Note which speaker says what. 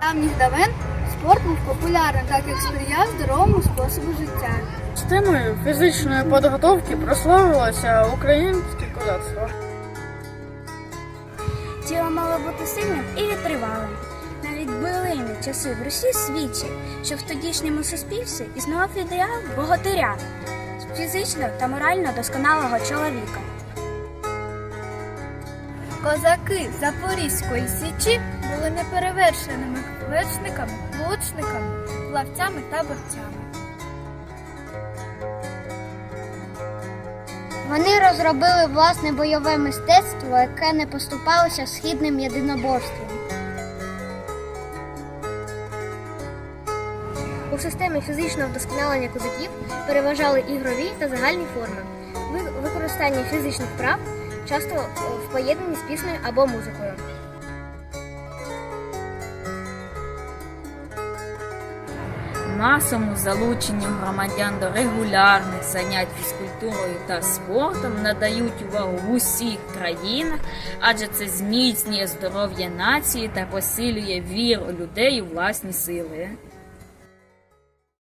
Speaker 1: давніх давен спорт був популярним, так як сприяв здоровому способу життя.
Speaker 2: З темою фізичної підготовки прославилося українське козацтво.
Speaker 3: Тіло мало бути сильним і витривалим. Навіть билини часи в Русі свідчать, що в тодішньому суспільстві існував ідеал богатиря, фізично та морально досконалого чоловіка.
Speaker 1: Козаки Запорізької січі були неперевершеними вершниками, лучниками, плавцями та борцями.
Speaker 4: Вони розробили власне бойове мистецтво, яке не поступалося східним єдиноборством. У системі фізичного вдосконалення козаків переважали ігрові та загальні форми. Ви- Використання фізичних прав часто е, в поєднанні з піснею або музикою.
Speaker 5: Масовому залученню громадян до регулярних занять фізкультурою та спортом надають увагу в усіх країнах, адже це зміцнює здоров'я нації та посилює віру людей у власні сили.